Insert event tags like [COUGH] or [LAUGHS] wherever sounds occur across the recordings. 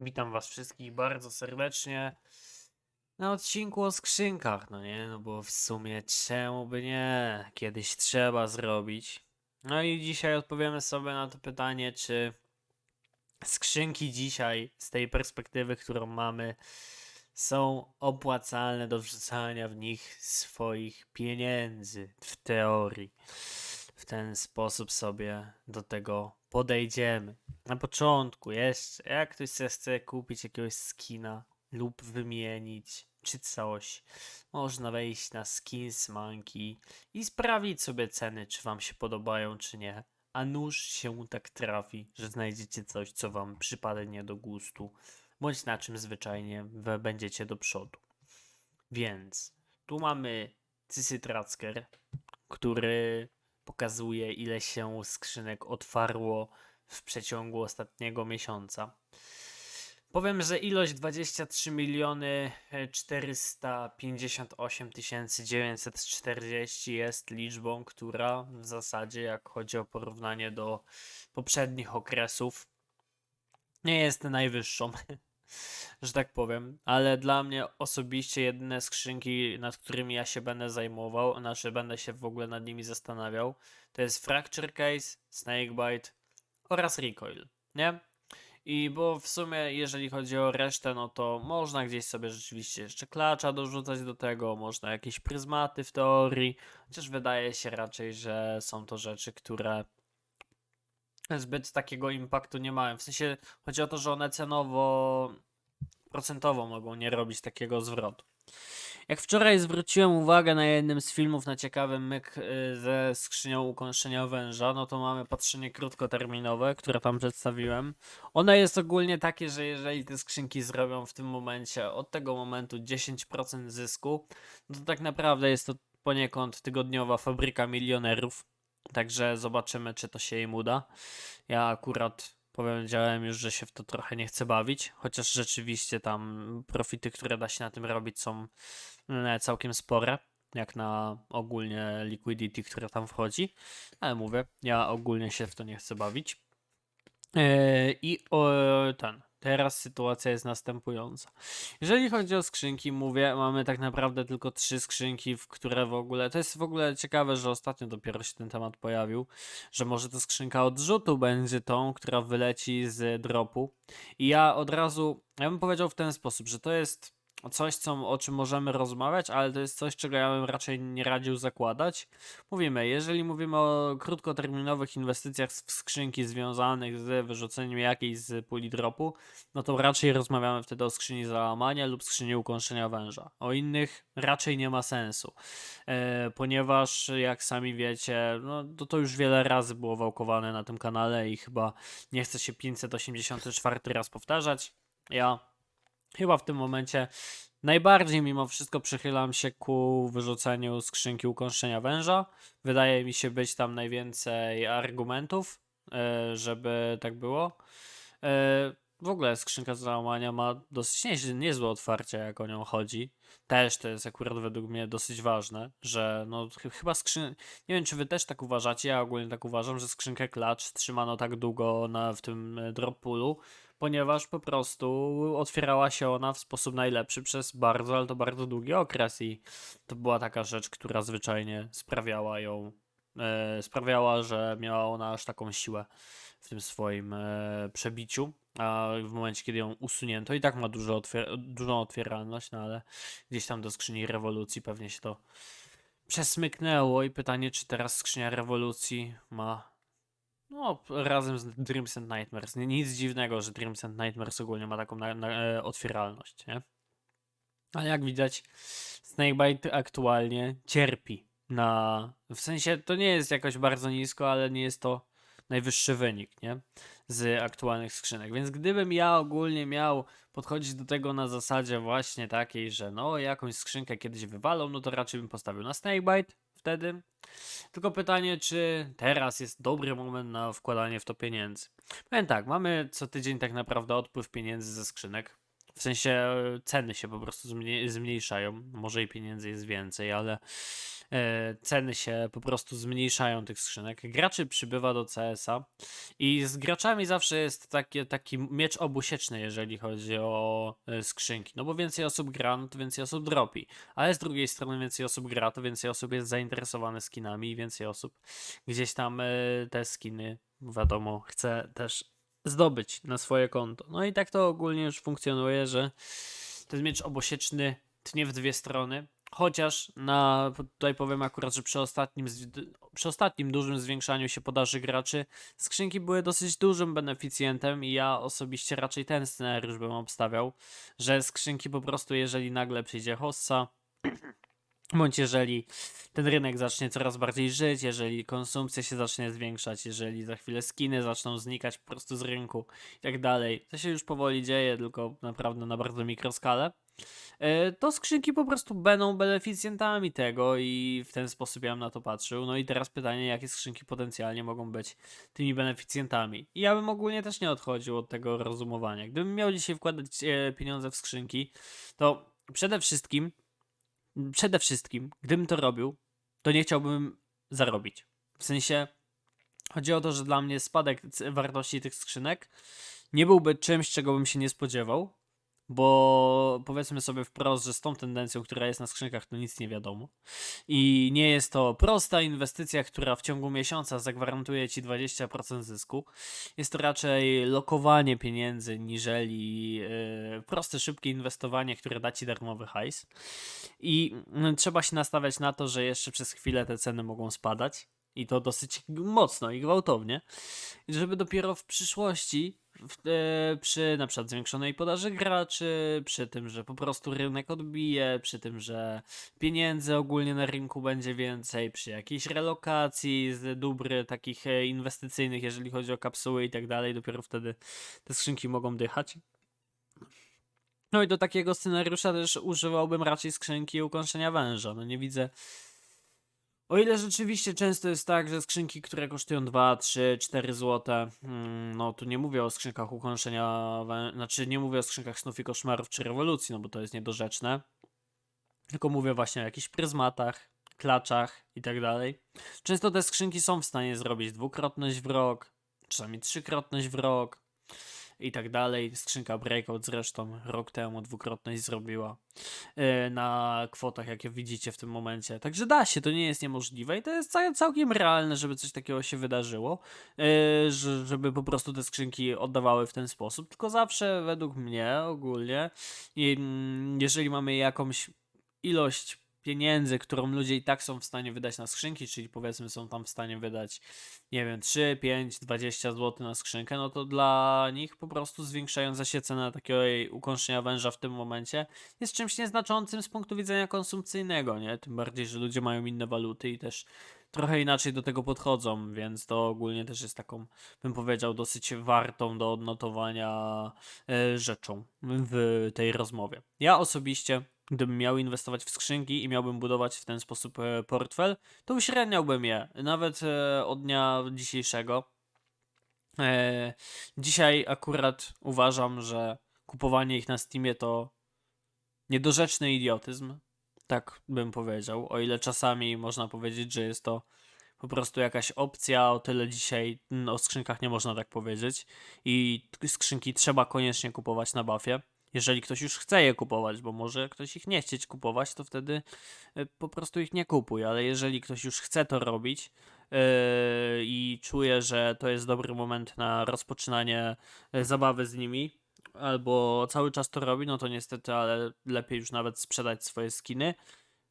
Witam was wszystkich bardzo serdecznie na odcinku o skrzynkach, no nie, no bo w sumie czemu by nie, kiedyś trzeba zrobić. No i dzisiaj odpowiemy sobie na to pytanie, czy skrzynki dzisiaj, z tej perspektywy, którą mamy, są opłacalne do wrzucania w nich swoich pieniędzy, w teorii. Ten sposób sobie do tego podejdziemy. Na początku jeszcze, jak ktoś chce kupić jakiegoś skina lub wymienić, czy coś, można wejść na Skins Monkey i sprawdzić sobie ceny, czy wam się podobają, czy nie. A nuż się tak trafi, że znajdziecie coś, co wam przypadnie do gustu, bądź na czym zwyczajnie wy będziecie do przodu. Więc tu mamy Cysy Tracker, który pokazuje, ile się skrzynek otwarło w przeciągu ostatniego miesiąca. Powiem, że ilość 23 miliony e, 458 940 jest liczbą, która w zasadzie, jak chodzi o porównanie do poprzednich okresów, nie jest najwyższą, [LAUGHS] że tak powiem, ale dla mnie osobiście jedyne skrzynki, nad którymi ja się będę zajmował, znaczy będę się w ogóle nad nimi zastanawiał, to jest Fracture Case, Snakebite oraz Recoil, nie? I bo w sumie, jeżeli chodzi o resztę, no to można gdzieś sobie rzeczywiście jeszcze klacza dorzucać do tego, można jakieś pryzmaty w teorii, chociaż wydaje się raczej, że są to rzeczy, które zbyt takiego impaktu nie mają. W sensie chodzi o to, że one cenowo, procentowo mogą nie robić takiego zwrotu. Jak wczoraj zwróciłem uwagę na jednym z filmów na ciekawy myk y, ze skrzynią ukąszenia węża, no to mamy patrzenie krótkoterminowe, które tam przedstawiłem. One jest ogólnie takie, że jeżeli te skrzynki zrobią w tym momencie, od tego momentu 10% zysku, no to tak naprawdę jest to poniekąd tygodniowa fabryka milionerów. Także zobaczymy, czy to się im uda. Ja akurat powiedziałem już, że się w to trochę nie chcę bawić, chociaż rzeczywiście tam profity, które da się na tym robić, są mm, całkiem spore. Jak na ogólnie liquidity, które tam wchodzi. Ale mówię, ja ogólnie się w to nie chcę bawić. Yy, I ten. Teraz sytuacja jest następująca. Jeżeli chodzi o skrzynki, mówię, mamy tak naprawdę tylko trzy skrzynki, w które w ogóle. To jest w ogóle ciekawe, że ostatnio dopiero się ten temat pojawił, że może to skrzynka odrzutu będzie tą, która wyleci z dropu. I ja od razu, ja bym powiedział w ten sposób, że to jest coś, co, o czym możemy rozmawiać, ale to jest coś, czego ja bym raczej nie radził zakładać. Mówimy, jeżeli mówimy o krótkoterminowych inwestycjach w skrzynki związanych z wyrzuceniem jakiejś z puli dropu, no to raczej rozmawiamy wtedy o skrzyni załamania lub skrzyni ukąszenia węża. O innych raczej nie ma sensu, e, ponieważ jak sami wiecie, no to, to już wiele razy było wałkowane na tym kanale i chyba nie chcę się 584 raz powtarzać. Ja chyba w tym momencie najbardziej mimo wszystko przychylam się ku wyrzuceniu skrzynki ukąszenia węża. Wydaje mi się być tam najwięcej argumentów, e, żeby tak było. E, W ogóle skrzynka załamania ma dosyć nieźle- niezłe otwarcie, jak o nią chodzi. Też to jest akurat według mnie dosyć ważne, że no ch- chyba skrzyn... Nie wiem, czy wy też tak uważacie, ja ogólnie tak uważam, że skrzynkę klacz trzymano tak długo na, w tym e, drop poolu, ponieważ po prostu otwierała się ona w sposób najlepszy przez bardzo, ale to bardzo długi okres i to była taka rzecz, która zwyczajnie sprawiała ją, e, sprawiała, że miała ona aż taką siłę w tym swoim e, przebiciu, a w momencie, kiedy ją usunięto i tak ma dużo otwier- dużą otwieralność, no ale gdzieś tam do skrzyni rewolucji pewnie się to przesmyknęło i pytanie, czy teraz skrzynia rewolucji ma no, razem z Dreams and Nightmares. Nic dziwnego, że Dreams and Nightmares ogólnie ma taką na, na, e, otwieralność, nie? Ale jak widać, Snakebite aktualnie cierpi na... W sensie, to nie jest jakoś bardzo nisko, ale nie jest to najwyższy wynik, nie? Z aktualnych skrzynek. Więc gdybym ja ogólnie miał podchodzić do tego na zasadzie właśnie takiej, że no, jakąś skrzynkę kiedyś wywalą, no to raczej bym postawił na Snakebite wtedy. Tylko pytanie, czy teraz jest dobry moment na wkładanie w to pieniędzy. Powiem tak, mamy co tydzień tak naprawdę odpływ pieniędzy ze skrzynek. W sensie e, ceny się po prostu zmnie- zmniejszają. Może i pieniędzy jest więcej, ale ceny się po prostu zmniejszają tych skrzynek. Graczy przybywa do CS-a i z graczami zawsze jest takie, taki miecz obusieczny, jeżeli chodzi o e, skrzynki. No bo więcej osób gra, no to więcej osób dropi. Ale z drugiej strony więcej osób gra, to więcej osób jest zainteresowane skinami i więcej osób gdzieś tam e, te skiny, wiadomo, chce też zdobyć na swoje konto. No i tak to ogólnie już funkcjonuje, że ten miecz obosieczny tnie w dwie strony. Chociaż na, tutaj powiem akurat, że przy ostatnim, przy ostatnim dużym zwiększaniu się podaży graczy, skrzynki były dosyć dużym beneficjentem i ja osobiście raczej ten scenariusz bym obstawiał, że skrzynki po prostu, jeżeli nagle przyjdzie hossa, bądź jeżeli ten rynek zacznie coraz bardziej żyć, jeżeli konsumpcja się zacznie zwiększać, jeżeli za chwilę skiny zaczną znikać po prostu z rynku i tak dalej. To się już powoli dzieje, tylko naprawdę na bardzo mikroskalę. e, To skrzynki po prostu będą beneficjentami tego i w ten sposób ja bym na to patrzył. No i teraz pytanie, jakie skrzynki potencjalnie mogą być tymi beneficjentami. I ja bym ogólnie też nie odchodził od tego rozumowania. Gdybym miał dzisiaj wkładać e, pieniądze w skrzynki, to przede wszystkim przede wszystkim, gdybym to robił, to nie chciałbym zarobić. W sensie, chodzi o to, że dla mnie spadek wartości tych skrzynek nie byłby czymś, czego bym się nie spodziewał, bo powiedzmy sobie wprost, że z tą tendencją, która jest na skrzynkach, to nic nie wiadomo. I nie jest to prosta inwestycja, która w ciągu miesiąca zagwarantuje ci 20% zysku. Jest to raczej lokowanie pieniędzy, niżeli yy, proste, szybkie inwestowanie, które da ci darmowy hajs. I mm, trzeba się nastawiać na to, że jeszcze przez chwilę te ceny mogą spadać. I to dosyć mocno i gwałtownie. Żeby dopiero w przyszłości, w, e, przy na przykład zwiększonej podaży graczy, przy tym, że po prostu rynek odbije, przy tym, że pieniędzy ogólnie na rynku będzie więcej, przy jakiejś relokacji z dóbr takich e, inwestycyjnych, jeżeli chodzi o kapsuły i tak dalej, dopiero wtedy te skrzynki mogą dychać. No i do takiego scenariusza też używałbym raczej skrzynki ukąszenia węża. No nie widzę. O ile rzeczywiście często jest tak, że skrzynki, które kosztują 2, 3, 4 zł, no tu nie mówię o skrzynkach ukąszenia, wę... znaczy nie mówię o skrzynkach snów i koszmarów czy rewolucji, no bo to jest niedorzeczne. Tylko mówię właśnie o jakichś pryzmatach, klaczach i tak dalej. Często te skrzynki są w stanie zrobić dwukrotność w rok, czasami trzykrotność w rok i tak dalej. Skrzynka Breakout zresztą rok temu dwukrotność zrobiła e, na kwotach, jakie widzicie w tym momencie. Także da się, to nie jest niemożliwe i to jest ca- całkiem realne, żeby coś takiego się wydarzyło, e, że- żeby po prostu te skrzynki oddawały w ten sposób. Tylko zawsze według mnie ogólnie, mm, jeżeli mamy jakąś ilość pieniędzy, którą ludzie i tak są w stanie wydać na skrzynki, czyli powiedzmy są tam w stanie wydać, nie wiem, 3, 5, 20 zł na skrzynkę, no to dla nich po prostu zwiększająca się cena takiego ukąszenia węża w tym momencie jest czymś nieznaczącym z punktu widzenia konsumpcyjnego, nie? Tym bardziej, że ludzie mają inne waluty i też trochę inaczej do tego podchodzą, więc to ogólnie też jest taką, bym powiedział, dosyć wartą do odnotowania e, rzeczą w tej rozmowie. Ja osobiście, gdybym miał inwestować w skrzynki i miałbym budować w ten sposób e, portfel, to uśredniałbym je, nawet e, od dnia dzisiejszego. E, dzisiaj akurat uważam, że kupowanie ich na Steamie to niedorzeczny idiotyzm, tak bym powiedział, o ile czasami można powiedzieć, że jest to po prostu jakaś opcja, o tyle dzisiaj mm, o skrzynkach nie można tak powiedzieć i skrzynki trzeba koniecznie kupować na buffie. Jeżeli ktoś już chce je kupować, bo może ktoś ich nie chcieć kupować, to wtedy y, po prostu ich nie kupuj, ale jeżeli ktoś już chce to robić yy, i czuje, że to jest dobry moment na rozpoczynanie y, zabawy z nimi, albo cały czas to robi, no to niestety, ale lepiej już nawet sprzedać swoje skiny,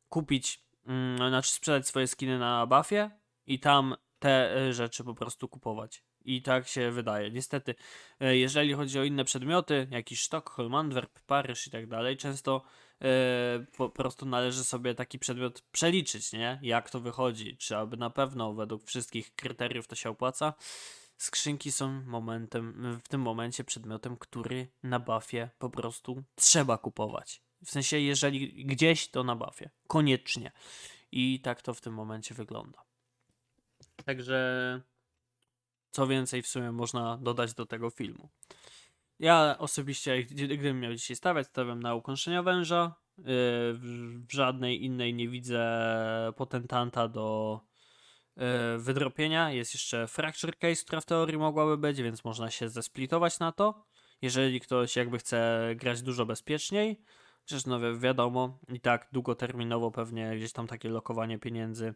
kupić, mm, znaczy sprzedać swoje skiny na buffie i tam te e, rzeczy po prostu kupować. I tak się wydaje. Niestety, e, jeżeli chodzi o inne przedmioty, jakiś Sztokholm, Antwerp, Paryż i tak dalej, często e, po prostu należy sobie taki przedmiot przeliczyć, nie? Jak to wychodzi, czy aby na pewno według wszystkich kryteriów to się opłaca. Skrzynki są momentem, w tym momencie przedmiotem, który na buffie po prostu trzeba kupować. W sensie, jeżeli gdzieś, to na buffie. Koniecznie. I tak to w tym momencie wygląda. Także co więcej w sumie można dodać do tego filmu. Ja osobiście, gdy- gdybym miał dzisiaj stawiać, stawiam na ukąszenia węża. Yy, W, żadnej innej nie widzę potentanta do yy, wydropienia. Jest jeszcze Fracture Case, która w teorii mogłaby być, więc można się zesplitować na to. Jeżeli ktoś jakby chce grać dużo bezpieczniej. Przecież no wi- wiadomo, i tak długoterminowo pewnie gdzieś tam takie lokowanie pieniędzy yy,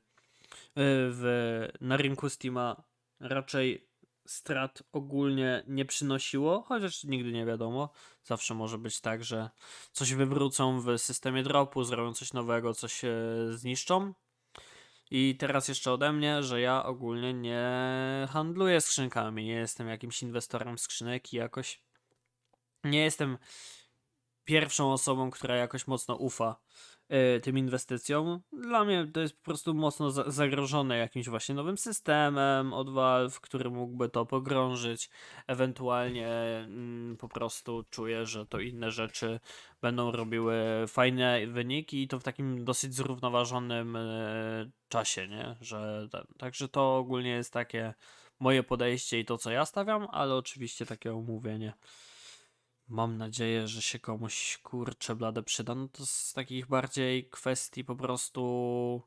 w, na rynku Steama raczej strat ogólnie nie przynosiło, chociaż nigdy nie wiadomo. Zawsze może być tak, że coś wywrócą w systemie dropu, zrobią coś nowego, coś zniszczą. I teraz jeszcze ode mnie, że ja ogólnie nie handluję skrzynkami, nie jestem jakimś inwestorem skrzynek i jakoś nie jestem pierwszą osobą, która jakoś mocno ufa y, tym inwestycjom. Dla mnie to jest po prostu mocno za zagrożone jakimś właśnie nowym systemem od Valve, który mógłby to pogrążyć. Ewentualnie mm, po prostu czuję, że to inne rzeczy będą robiły fajne wyniki i to w takim dosyć zrównoważonym y, czasie, nie? Że także to ogólnie jest takie moje podejście i to, co ja stawiam, ale oczywiście takie omówienie. Mam nadzieję, że się komuś kurcze blade przyda. No to z takich bardziej kwestii po prostu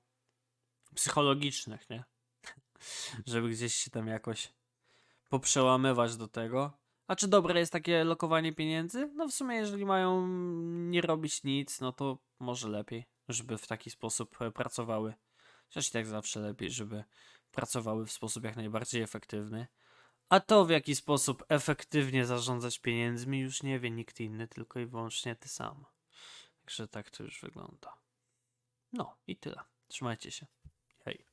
psychologicznych, nie? [LAUGHS] Żeby gdzieś się tam jakoś poprzełamywać do tego. A czy dobre jest takie lokowanie pieniędzy? No w sumie, jeżeli mają nie robić nic, no to może lepiej, żeby w taki sposób e, pracowały. Chociaż i tak zawsze lepiej, żeby pracowały w sposób jak najbardziej efektywny. A to, w jaki sposób efektywnie zarządzać pieniędzmi, już nie wie nikt inny, tylko i wyłącznie ty sam. Także tak to już wygląda. No i tyle. Trzymajcie się. Hej.